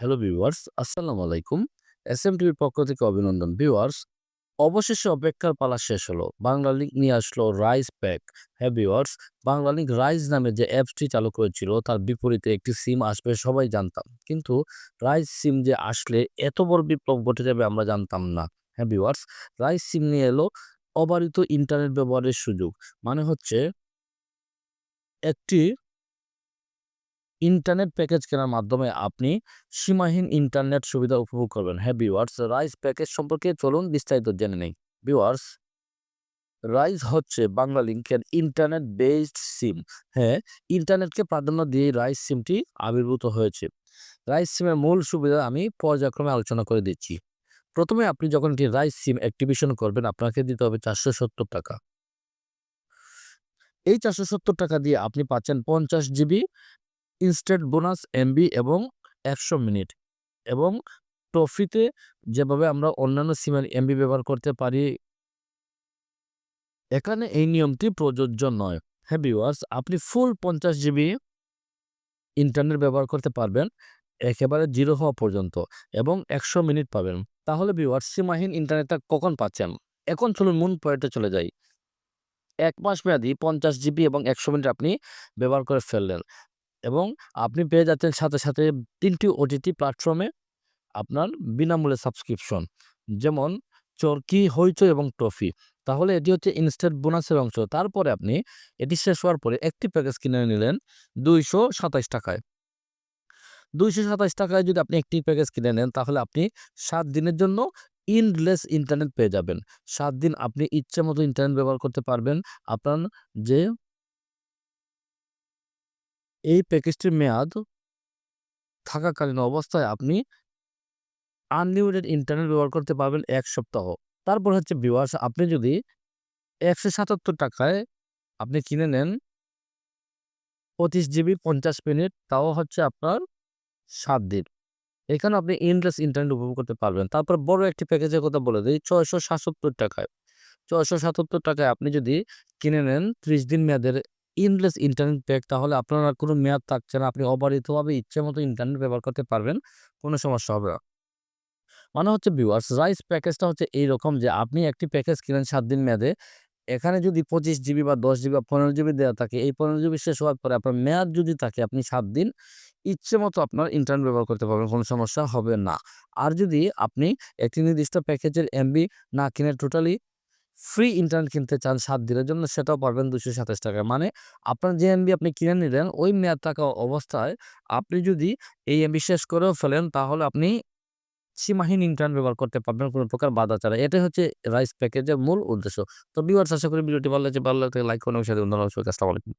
Hello viewers আসসালামু আলাইকুম এসএমটিভির পক্ষ থেকে অভিনন্দন ভিউয়ার্স অবশেষে অপেক্ষার পালা শেষ হলো। বাংলা লিঙ্ক নিয়ে আসলো রাইস প্যাক হ্যাঁ ভিউয়ার্স বাংলা লিঙ্ক রাইস নামে যে অ্যাপসটি চালু করেছিল, তার বিপরীতে একটি সিম আসবে, সবাই জানতাম। কিন্তু রাইস সিম যে আসলে এত বড় বিপ্লব ঘটে যাবে আমরা জানতাম না। হ্যাঁ ভিউয়ার্স রাইস সিম নিয়ে এলো অবারিত ইন্টারনেট ব্যবহারের সুযোগ। মানে হচ্ছে একটি ইন্টারনেট প্যাকেজ কেনার মাধ্যমে আপনি সীমাহীন ইন্টারনেট সুবিধা উপভোগ করবেন। হ্যাঁ ভিউয়ার্স রাইস প্যাকেজ সম্পর্কে চলুন বিস্তারিত জেনে নেই। ভিউয়ার্স রাইস হচ্ছে বাংলা লিঙ্কের ইন্টারনেট বেসড সিম হ্যাঁ ইন্টারনেটকে প্রাধান্য দিয়ে রাইস সিমটি আবির্ভূত হয়েছে। রাইস সিমের মূল সুবিধা আমি পর্যায়ক্রমে আলোচনা করে দিচ্ছি। প্রথমে আপনি যখন একটি রাইস সিম অ্যাক্টিভেশন করবেন, আপনাকে দিতে হবে চারশো সত্তর টাকা। এই চারশো সত্তর টাকা দিয়ে আপনি পাচ্ছেন পঞ্চাশ জিবি ইনস্ট্যান্ট বোনাস এমবি এবং একশো মিনিট। এবং ট্রফিতে যেভাবে আমরা অন্যান্য সিমের এমবি ব্যবহার করতে পারি, এখানে এই নিয়মটি প্রযোজ্য নয়। হ্যাঁ ভিউয়ার্স আপনি ফুল পঞ্চাশ জিবি ইন্টারনেট ব্যবহার করতে পারবেন, একেবারে জিরো হওয়া পর্যন্ত, এবং একশো মিনিট পাবেন। তাহলে ভিউয়ার্স সীমাহীন ইন্টারনেটটা কখন পাচ্ছেন? এখন চলুন মূল পয়েন্টে চলে যাই। এক মাস মেয়াদি পঞ্চাশ জিবি এবং একশো মিনিট আপনি ব্যবহার করে ফেললেন। এবং আপনি পেয়ে যাচ্ছেন সাথে সাথে তিনটি ওটিটি প্ল্যাটফর্মে আপনার বিনামূল্যে সাবস্ক্রিপশন যেমন চরকি, হইচই এবং ট্রফি তাহলে এটি হচ্ছে ইনস্ট্যান্ট বোনাসের অংশ। তারপরে আপনি এটি শেষ হওয়ার পরে একটি প্যাকেজ কিনে নিলেন দুইশো সাতাইশ টাকায়। দুইশো সাতাইশ টাকায় যদি আপনি একটি প্যাকেজ কিনে নেন, তাহলে আপনি সাত দিনের জন্য ইনলেস ইন্টারনেট পেয়ে যাবেন। সাত দিন আপনি ইচ্ছে মতো ইন্টারনেট ব্যবহার করতে পারবেন। আপনার যে এই প্যাকেজটির মেয়াদ থাকাকালীন অবস্থায় আপনি আনলিমিটেড ইন্টারনেট ব্যবহার করতে পারবেন এক সপ্তাহ। তারপর হচ্ছে ভিউয়ার্স আপনি যদি একশো সাতাত্তর টাকায় আপনি কিনে নেন পঁচিশ জিবি পঞ্চাশ মিনিট, তাও হচ্ছে আপনার সাত দিন। এখানে আপনি ইনলেস ইন্টারনেট উপভোগ করতে পারবেন। তারপর বড় একটি প্যাকেজের কথা বলে দিই, ছয়শো সাতাত্তর টাকায়। ছয়শো সাতাত্তর টাকায় আপনি যদি কিনে নেন ত্রিশ দিন মেয়াদের ইনলেস ইন্টারনেট প্যাক তাহলে আপনার আর কোনো মেয়াদ থাকছে না। আপনি অবারিতভাবে ইচ্ছে মতো ইন্টারনেট ব্যবহার করতে পারবেন, কোনো সমস্যা হবে না। মানে হচ্ছে ভিউয়ার্স রাইস প্যাকেজটা হচ্ছে এইরকম যে, আপনি একটি প্যাকেজ কিনেন সাত দিন মেয়াদে, এখানে যদি পঁচিশ জিবি বা দশ জিবি বা পনেরো জিবি দেওয়া থাকে, এই পনেরো জিবি শেষ হওয়ার পরে আপনার মেয়াদ যদি থাকে, আপনি সাত দিন ইচ্ছে মতো আপনার ইন্টারনেট ব্যবহার করতে পারবেন, কোনো সমস্যা হবে না। আর যদি আপনি একটি নির্দিষ্ট প্যাকেজের এমবি না কিনে টোটালি ফ্রি ইন্টারনেট কিনতে চান সাত দিনের জন্য, সেটাও পারবেন দুশো সাতাশ টাকা মানে আপনার যে এমবি আপনি কিনে নিলেন, ওই মেয়াদ থাকা অবস্থায় আপনি যদি এই এমবি শেষ করেও ফেলেন, তাহলে আপনি সীমাহীন ইন্টারনেট ব্যবহার করতে পারবেন, কোনো প্রকার বাধা ছাড়া। এটাই হচ্ছে রাইস প্যাকেজের মূল উদ্দেশ্য। তো বিওয়ার্স আশা করি ভিডিওটি ভালো লাগছে। ভালো লাগতে লাইক করুন সাথে অন্যান্য আসসালামু আলাইকুম।